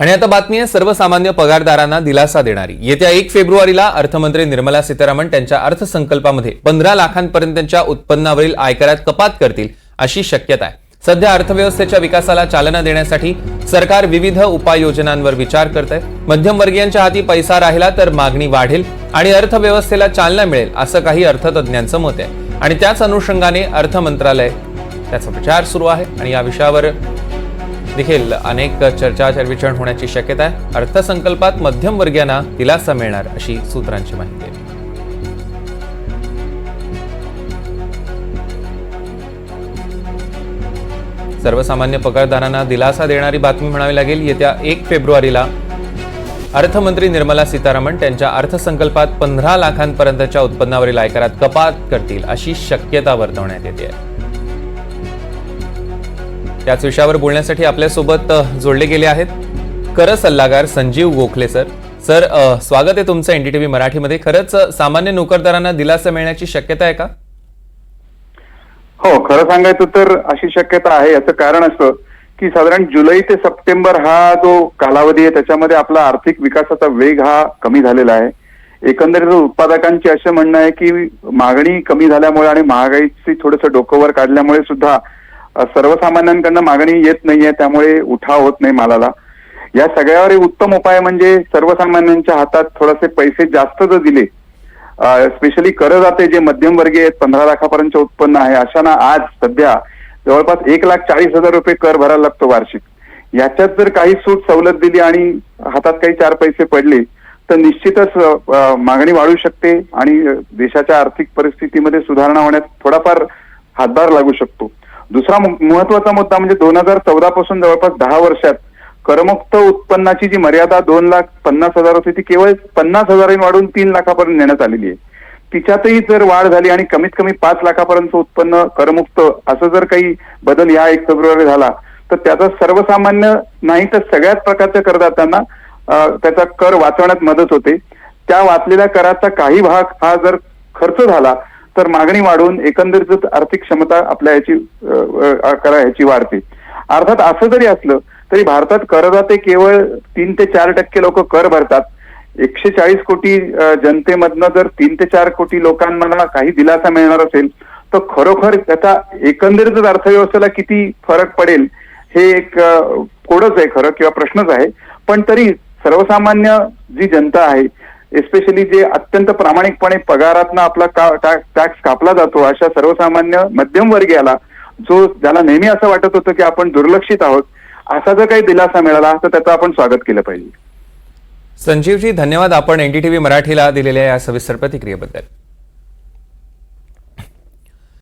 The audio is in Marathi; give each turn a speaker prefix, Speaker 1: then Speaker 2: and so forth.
Speaker 1: आणि आता बातमी आहे सर्वसामान्य पगारदारांना दिलासा देणारी. येत्या एक फेब्रुवारीला अर्थमंत्री निर्मला सीतारामन त्यांच्या अर्थसंकल्पामध्ये पंधरा लाखांपर्यंतच्या उत्पन्नावरील आयकरात कपात करतील अशी शक्यता आहे. सध्या अर्थव्यवस्थेच्या विकासाला चालना देण्यासाठी सरकार विविध उपाययोजनांवर विचार करत आहे मध्यमवर्गीयांच्या हाती पैसा राहिला तर मागणी वाढेल आणि अर्थव्यवस्थेला चालना मिळेल असं काही अर्थतज्ज्ञांचं मत आहे. आणि त्याच अनुषंगाने अर्थ मंत्रालय त्याचा विचार सुरू आहे आणि या विषयावर देखील अनेक चर्चा चर्विचण होण्याची शक्यता आहे. अर्थसंकल्पात मध्यमवर्गीयांना दिलासा मिळणार अशी सूत्रांची माहिती आहे. सर्वसामान्य पगारदारांना दिलासा देणारी बातमी म्हणावी लागेल. येत्या एक फेब्रुवारीला अर्थमंत्री निर्मला सीतारामन त्यांच्या अर्थसंकल्पात पंधरा लाखांपर्यंतच्या उत्पन्नावरील आयकरात कपात करतील अशी शक्यता वर्तवण्यात येते. आहे त्याच विषयावर बोलण्यासाठी आपल्यासोबत जोडले गेले आहेत कर सल्लागार संजीव गोखले सर. सर स्वागत आहे तुमचं एनडीटीव्ही मराठीमध्ये. खरंच सामान्य नोकरदारांना दिलासा मिळण्याची शक्यता आहे का?
Speaker 2: हो खरं सांगायचं तर अशी शक्यता आहे. याचं कारण असं की साधारण जुलै ते सप्टेंबर हा जो कालावधी आहे त्याच्यामध्ये आपला आर्थिक विकासाचा वेग हा कमी झालेला आहे. एकंदरीत उत्पादकांचे असं म्हणणं आहे की मागणी कमी झाल्यामुळे आणि महागाईची थोडंसं डोकंवर काढल्यामुळे सुद्धा सर्वसामान्यांकडनं मागणी येत नाहीये त्यामुळे उठाव होत नाही मालाला. या सगळ्यावर उत्तम उपाय म्हणजे सर्वसामान्यांच्या हातात थोडेसे पैसे जास्त जर दिले स्पेशली करदाते जे मध्यमवर्गीय आहेत पंधरा लाखापर्यंत उत्पन्न आहे अशांना आज सध्या जवळपास एक लाख चाळीस हजार रुपये कर भरायला लागतो वार्षिक. याच्यात जर काही सूट सवलत दिली आणि हातात काही चार पैसे पडले तर निश्चितच मागणी वाढू शकते आणि देशाच्या आर्थिक परिस्थितीमध्ये सुधारणा होण्यात थोडाफार हातभार लागू शकतो. दुसरा महत्त्वाचा मुद्दा म्हणजे दोन हजार चौदा पासून जवळपास दहा वर्षात करमुक्त उत्पन्नाची जी मर्यादा दोन लाख पन्नास हजार होती ती केवळ पन्नास हजारांनी वाढून तीन लाखापर्यंत नेण्यात आलेली आहे. तिच्यातही जर वाढ झाली आणि कमीत कमी पाच लाखापर्यंत उत्पन्न करमुक्त असं जर काही बदल या एक फेब्रुवारी झाला तर त्याचा सर्वसामान्य नाही तर सगळ्याच प्रकारच्या करदात्यांना त्याचा कर वाचवण्यात मदत होते. त्या वाचलेल्या कराचा काही भाग हा जर खर्च झाला तर मागणी वाढून एकंदरीत आर्थिक क्षमता आपल्या याची करा ह्याची वाढते. अर्थात असं जरी असलं तरी भारतात करदाते केवळ तीन ते चार टक्के लोक कर भरतात. एकशे चाळीस कोटी जनतेमधनं जर तीन ते चार कोटी लोकांना काही दिलासा मिळणार असेल तर खरोखर त्याचा एकंदरीतच अर्थव्यवस्थेला किती फरक पडेल हे एक कोडच आहे खरं किंवा प्रश्नच आहे. पण तरी सर्वसामान्य जी जनता आहे एस्पेशली जे अत्यंत प्रामाणिकपणे पगारातनं आपला टॅक्स कापला जातो अशा सर्वसामान्य मध्यमवर्गीयाला जो ज्याला नेहमी असं वाटत होतं की आपण दुर्लक्षित आहोत असा जर काही दिलासा मिळाला तर त्याचं आपण स्वागत केलं पाहिजे.
Speaker 1: संजीवजी धन्यवाद. आपण एनडीटीव्ही मराठीला दिलेल्या या सविस्तर प्रतिक्रियेबद्दल.